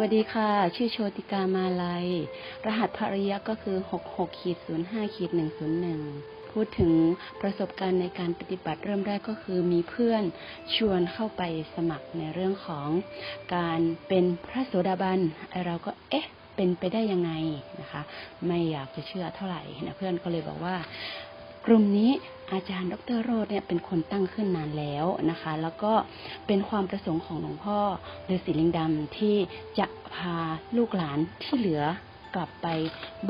วัสดีค่ะ ชื่อโชติกามาลัย รหัสภริยะก็คือ66ขีด05ขีด101พูดถึงประสบการณ์ในการปฏิบัติเริ่มแรกก็คือมีเพื่อนชวนเข้าไปสมัครในเรื่องของการเป็นพระโสดาบันเราก็เอ๊ะเป็นไปได้ยังไงนะคะ ไม่อยากจะเชื่อเท่าไหร่นะเพื่อนก็เลยบอกว่า กลุ่มนี้อาจารย์ดรโรดเนี่ยเป็นคนตั้งขึ้นนานแล้วนะคะ แล้วก็เป็นความประสงค์ของหลวงพ่อฤาษีลิงดำที่จะพาลูกหลานที่เหลือกลับไป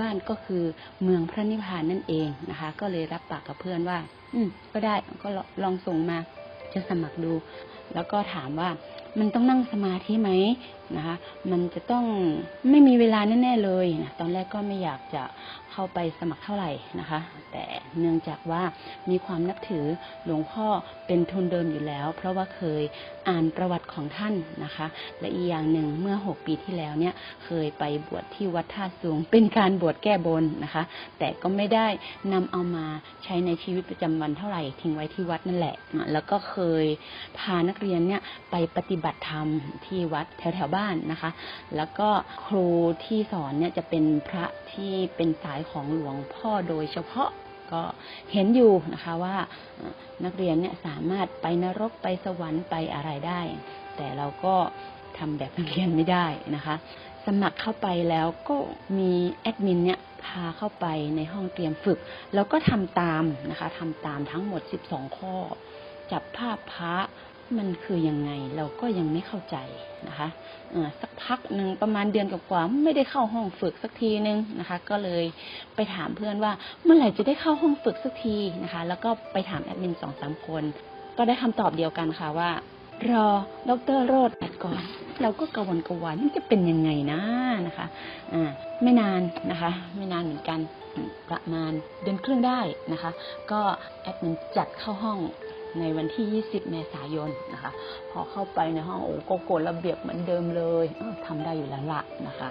บ้านก็คือเมืองพระนิพพานนั่นเองนะคะ ก็เลยรับปากกับเพื่อนว่า อืมก็ได้ก็ลองส่งมาจะสมัครดู แล้วก็ถามว่ามันต้องนั่งสมาธิไหมนะคะ มันจะต้องไม่มีเวลาแน่ๆเลยนะตอนแรกก็ไม่อยากจะเข้าไปสมัครเท่าไหร่นะคะ แต่เนื่องจากว่ามีความนับถือหลวงพ่อเป็นทุนเดิมอยู่แล้ว เพราะว่าเคยอ่านประวัติของท่านนะคะ และอีกอย่างหนึ่งเมื่อ6ปีที่แล้วเนี่ยเคยไปบวชที่วัดท่าสูง เป็นการบวชแก้บนนะคะ แต่ก็ไม่ได้นำเอามาใช้ในชีวิตประจำวันเท่าไหร่ทิ้งไว้ที่วัดนั่นแหละอะแล้วก็เคยพานักักเรียนเนี่ยไปปฏิบัติธรรมที่วัดแถวๆบ้านนะคะ แล้วก็ครูที่สอนเนี่ยจะเป็นพระที่เป็นสายของหลวงพ่อโดยเฉพาะก็เห็นอยู่นะคะว่านักเรียนเนี่ยสามารถไปนรกไปสวรรค์ไปอะไรได้ แต่เราก็ทำแบบนักเรียนไม่ได้นะคะ สมัครเข้าไปแล้วก็มีแอดมินเนี่ยพาเข้าไปในห้องเตรียมฝึก แล้วก็ทำตามนะคะทำตามทั้งหมด 12 ข้อ จับภาพพระ มันคือยังไงเราก็ยังไม่เข้าใจนะคะสักพักหนึ่งประมาณเดือนกว่าๆไม่ได้เข้าห้องฝึกสักทีนึงนะคะ ก็เลยไปถามเพื่อนว่าเมื่อไหร่จะได้เข้าห้องฝึกสักทีนะคะ แล้วก็ไปถามแอดมินสองสามคน ก็ได้คำตอบเดียวกันค่ะว่า รอดรโรดอัดก่อน เราก็กระวนกระวายมันจะเป็นยังไงนะนะคะอ่าไม่นานนะคะ ไม่นานเหมือนกันประมาณเดือนครึ่งได้นะคะ ก็แอดมินจัดเข้าห้อง ในวันที่ 20 เมษายนนะคะ พอเข้าไปในห้องโอ้ก็กฎระเบียบเหมือนเดิมเลยทำได้อยู่แล้วละนะคะ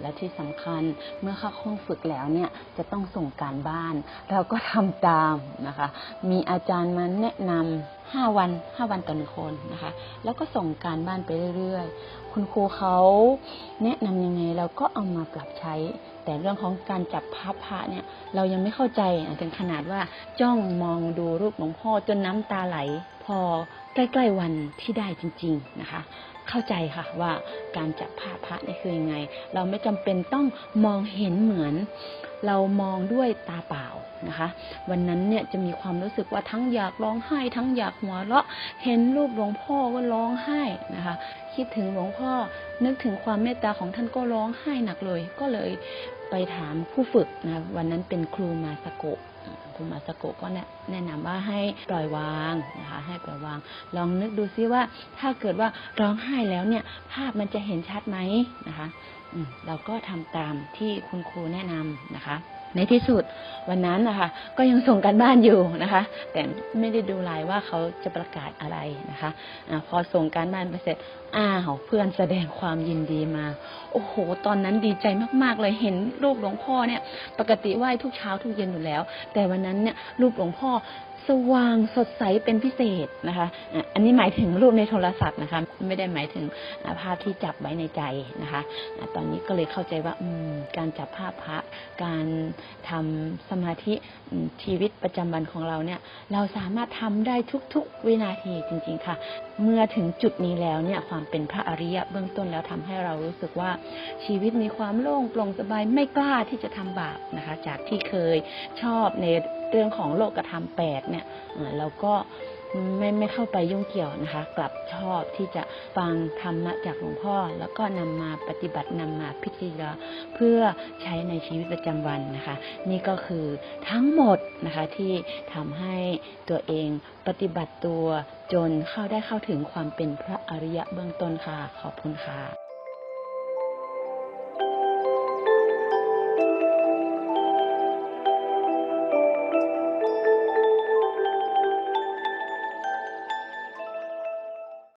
และที่สำคัญเมื่อเข้าห้องฝึกแล้วเนี่ยจะต้องส่งการบ้าน เราก็ทำตามนะคะ มีอาจารย์มาแนะนำ 5 วัน 5 วันต่อหนึ่งคนนะคะ แล้วก็ส่งการบ้านไปเรื่อยๆ คุณครูเขาแนะนำยังไงเราก็เอามาปรับใช้ แต่เรื่องของการจับภาพพระเนี่ยเรายังไม่เข้าใจถึงขนาดว่าจ้องมองดูรูปหลวงพ่อจนน้ำตาไหล พอใกล้ๆวันที่ได้จริง ๆ นะคะ เข้าใจค่ะว่าการจับภาพพระนี่คือยังไง เราไม่จำเป็นต้องมองเห็นเหมือน เรามองด้วยตาเปล่านะคะ วันนั้นเนี่ยจะมีความรู้สึกว่าทั้งอยากร้องไห้ ทั้งอยากหัวเราะเห็นรูปหลวงพ่อก็ร้องไห้นะคะ คิดถึงหลวงพ่อนึกถึงความเมตตาของท่านก็ร้องไห้หนักเลย ก็เลยไปถามผู้ฝึกนะวันนั้นเป็นครูมาสโกะ คุณมาสโกก็แนะแนะนำว่าให้ปล่อยวางนะคะให้ปล่อยวาง ลองนึกดูซิว่าถ้าเกิดว่าร้องไห้แล้วเนี่ย ภาพมันจะเห็นชัดไหมนะคะ เราก็ทำตามที่คุณครูแนะนำนะคะ ในที่สุดวันนั้นนะคะ ก็ยังส่งกันบ้านอยู่นะคะ แต่ไม่ได้ดูไลน์ว่าเขาจะประกาศอะไรนะคะอะพอส่งการบ้านไปเสร็จอ้าวเพื่อนแสดงความยินดีมา โอ้โห ตอนนั้นดีใจมากๆเลยเห็นรูปหลวงพ่อเนี่ย ปกติไหว้ทุกเช้าทุกเย็นอยู่แล้ว แต่วันนั้นเนี่ยรูปหลวงพ่อ สว่างสดใสเป็นพิเศษนะคะ อันนี้หมายถึงรูปในโทรศัพท์นะคะ ไม่ได้หมายถึงภาพที่จับไว้ในใจนะคะ ตอนนี้ก็เลยเข้าใจว่าการจับภาพพระ การทำสมาธิชีวิตประจำวันของเราเนี่ย เราสามารถทำได้ทุกๆวินาทีจริง ๆค่ะ เมื่อถึงจุดนี้แล้วเนี่ยความเป็นพระอริยะเบื้องต้นแล้วทำให้เรารู้สึกว่าชีวิตมีความโล่งโปร่งสบายไม่กล้าที่จะทำบาปนะคะ จากที่เคยชอบใน เรื่องของโลกธรรมแปดเนี่ยเราก็ไม่ไม่เข้าไปยุ่งเกี่ยวนะคะ กลับชอบที่จะฟังธรรมะจากหลวงพ่อ แล้วก็นำมาปฏิบัตินำมาพิจารณาเพื่อใช้ในชีวิตประจำวันนะคะ นี่ก็คือทั้งหมดนะคะที่ทำให้ตัวเองปฏิบัติตัวจนเข้าได้เข้าถึงความเป็นพระอริยะเบื้องต้นค่ะ ขอบคุณค่ะ